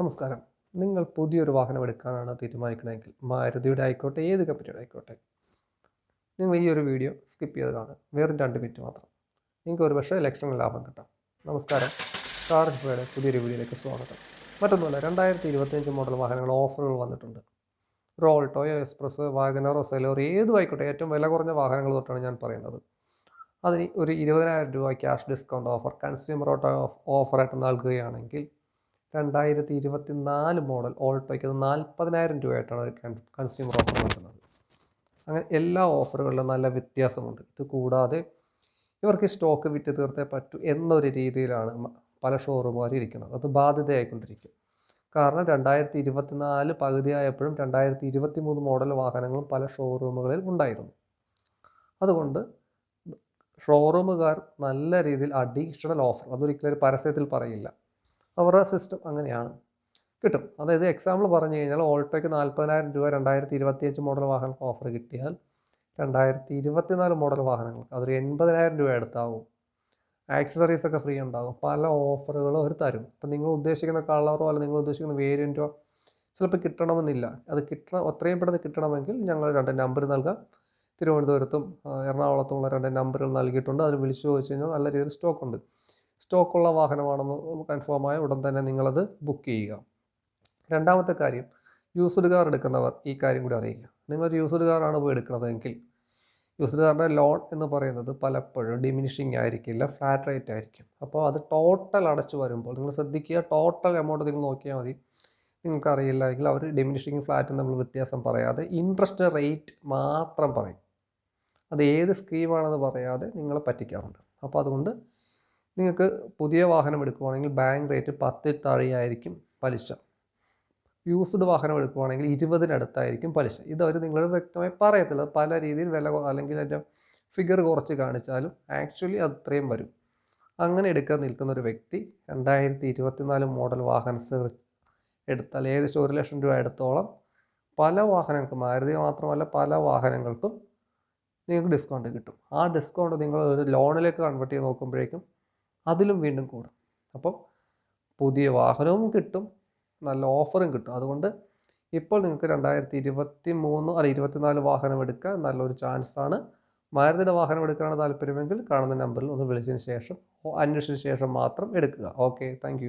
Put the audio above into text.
നമസ്കാരം. നിങ്ങൾ പുതിയൊരു വാഹനം എടുക്കാനാണ് തീരുമാനിക്കണമെങ്കിൽ മാരുതിയുടെ ആയിക്കോട്ടെ ഏത് കമ്പനിയുടെ ആയിക്കോട്ടെ നിങ്ങൾ ഈ ഒരു വീഡിയോ സ്കിപ്പ് ചെയ്ത് കാണുക. വെറും രണ്ട് മിനിറ്റ് മാത്രം. നിങ്ങൾക്ക് ഒരു പക്ഷേ ലക്ഷങ്ങൾ ലാഭം കിട്ടാം. നമസ്കാരം. കാർ ഇൻഫോയുടെ പുതിയൊരു വീഡിയോയിലേക്ക് സ്വാഗതം. മറ്റൊന്നുമല്ല രണ്ടായിരത്തി ഇരുപത്തിയഞ്ച് മോഡൽ വാഹനങ്ങൾ ഓഫറുകൾ വന്നിട്ടുണ്ട്. റോൾട്ടോയോ എക്സ്പ്രസ് വാഗനറോ സെലോറി ഏതും ആയിക്കോട്ടെ ഏറ്റവും വില കുറഞ്ഞ വാഹനങ്ങൾ തൊട്ടാണ് ഞാൻ പറയുന്നത്. അതിന് ഒരു ഇരുപതിനായിരം രൂപ cash discount offer consumer auto ഓഫറായിട്ട് നൽകുകയാണെങ്കിൽ രണ്ടായിരത്തി ഇരുപത്തി നാല് മോഡൽ ഓൾട്ടോയ്ക്ക് അത് നാൽപ്പതിനായിരം രൂപയായിട്ടാണ് ഒരു കൺസ്യൂമർ ഓഫർ നൽകുന്നത് അങ്ങനെ എല്ലാ ഓഫറുകളിലും നല്ല വ്യത്യാസമുണ്ട്. ഇത് കൂടാതെ ഇവർക്ക് സ്റ്റോക്ക് വിറ്റ് തീർത്തേ പറ്റൂ എന്നൊരു രീതിയിലാണ് പല ഷോറൂമുകാർ ഇരിക്കുന്നത്. അത് ബാധ്യതയായിക്കൊണ്ടിരിക്കും. കാരണം രണ്ടായിരത്തി ഇരുപത്തിനാല് പകുതിയായപ്പോഴും രണ്ടായിരത്തി ഇരുപത്തി മൂന്ന് മോഡൽ വാഹനങ്ങളും പല ഷോറൂമുകളിൽ ഉണ്ടായിരുന്നു. അതുകൊണ്ട് ഷോറൂമുകാർ നല്ല രീതിയിൽ അഡീഷണൽ ഓഫർ അതൊരിക്കലും ഒരു പരസ്യത്തിൽ പറയില്ല. അവരുടെ സിസ്റ്റം അങ്ങനെയാണ്. കിട്ടും. അതായത് എക്സാമ്പിൾ പറഞ്ഞു കഴിഞ്ഞാൽ ഓൾട്ടോയ്ക്ക് നാൽപ്പതിനായിരം രൂപ രണ്ടായിരത്തി ഇരുപത്തിയഞ്ച് മോഡൽ വാഹനങ്ങൾക്ക് ഓഫർ കിട്ടിയാൽ രണ്ടായിരത്തി ഇരുപത്തിനാല് മോഡൽ വാഹനങ്ങൾക്ക് അതൊരു എൺപതിനായിരം രൂപ എടുത്താവും ആക്സസറീസ് ഒക്കെ ഫ്രീ ഉണ്ടാകും പല ഓഫറുകളും അവർ തരും. അപ്പം നിങ്ങൾ ഉദ്ദേശിക്കുന്ന കളറോ അല്ല നിങ്ങൾ ഉദ്ദേശിക്കുന്ന വേരിയന്റോ ചിലപ്പോൾ കിട്ടണമെന്നില്ല. അത് കിട്ടണം അത്രയും പെട്ടെന്ന് കിട്ടണമെങ്കിൽ ഞങ്ങൾ രണ്ട് നമ്പർ നൽകാം. തിരുവനന്തപുരത്തും എറണാകുളത്തുമുള്ള രണ്ട് നമ്പറുകൾ നൽകിയിട്ടുണ്ട്. അതിൽ വിളിച്ചു ചോദിച്ചു കഴിഞ്ഞാൽ നല്ല രീതിയിൽ സ്റ്റോക്ക് ഉണ്ട്. സ്റ്റോക്കുള്ള വാഹനമാണെന്ന് കൺഫേമായ ഉടൻ തന്നെ നിങ്ങളത് ബുക്ക് ചെയ്യുക. രണ്ടാമത്തെ കാര്യം യൂസ്ഡ് കാർ എടുക്കുന്നവർ ഈ കാര്യം കൂടി അറിയിക്കുക. നിങ്ങൾ യൂസ്ഡ് കാറാണ് പോയി എടുക്കുന്നതെങ്കിൽ യൂസ്ഡ് കാറിന്റെ ലോൺ എന്ന് പറയുന്നത് പലപ്പോഴും ഡിമിനിഷിങ് ആയിരിക്കില്ല ഫ്ലാറ്റ് റേറ്റ് ആയിരിക്കും. അപ്പോൾ അത് ടോട്ടൽ അടച്ചു വരുമ്പോൾ നിങ്ങൾ ശ്രദ്ധിക്കുക ടോട്ടൽ എമൗണ്ട് നിങ്ങൾ നോക്കിയാൽ മതി. നിങ്ങൾക്കറിയില്ല എങ്കിൽ അവർ ഡിമിനിഷിങ് ഫ്ലാറ്റ് നമ്മൾ വ്യത്യാസം പറയാതെ ഇൻട്രസ്റ്റ് റേറ്റ് മാത്രം പറയും. അത് ഏത് സ്കീമാണെന്ന് പറയാതെ നിങ്ങളെ പറ്റിക്കാറുണ്ട്. അപ്പോൾ അതുകൊണ്ട് നിങ്ങൾക്ക് പുതിയ വാഹനം എടുക്കുവാണെങ്കിൽ ബാങ്ക് റേറ്റ് പത്തിൽ താഴെയായിരിക്കും പലിശ. യൂസ്ഡ് വാഹനം എടുക്കുവാണെങ്കിൽ ഇരുപതിനടുത്തായിരിക്കും പലിശ. ഇത് അവർ നിങ്ങളോട് വ്യക്തമായി പറയത്തില്ല. പല രീതിയിൽ വില അല്ലെങ്കിൽ അതിന്റെ ഫിഗർ കുറച്ച് കാണിച്ചാലും ആക്ച്വലി അത്രയും വരും. അങ്ങനെ എടുക്കാൻ നിൽക്കുന്ന ഒരു വ്യക്തി രണ്ടായിരത്തി ഇരുപത്തിനാല് മോഡൽ വാഹന എടുത്താൽ ഏകദേശം ഒരു ലക്ഷം രൂപ എടുത്തോളം പല വാഹനങ്ങൾക്കും മാരുതി മാത്രമല്ല പല വാഹനങ്ങൾക്കും നിങ്ങൾക്ക് ഡിസ്കൗണ്ട് കിട്ടും. ആ ഡിസ്കൗണ്ട് നിങ്ങൾ ഒരു ലോണിലേക്ക് കൺവേർട്ട് ചെയ്ത് നോക്കുമ്പോഴേക്കും അതിലും വീണ്ടും കൂടും. അപ്പം പുതിയ വാഹനവും കിട്ടും നല്ല ഓഫറും കിട്ടും. അതുകൊണ്ട് ഇപ്പോൾ നിങ്ങൾക്ക് രണ്ടായിരത്തി ഇരുപത്തി മൂന്ന് അല്ല ഇരുപത്തിനാല് വാഹനം എടുക്കാൻ നല്ലൊരു ചാൻസാണ് മാരുതിയുടെ വാഹനം എടുക്കാനാണ് താല്പര്യമെങ്കിൽ കാണുന്ന നമ്പറിൽ ഒന്ന് വിളിച്ചതിന് ശേഷം അന്വേഷിച്ചതിന് ശേഷം മാത്രം എടുക്കുക. Okay thank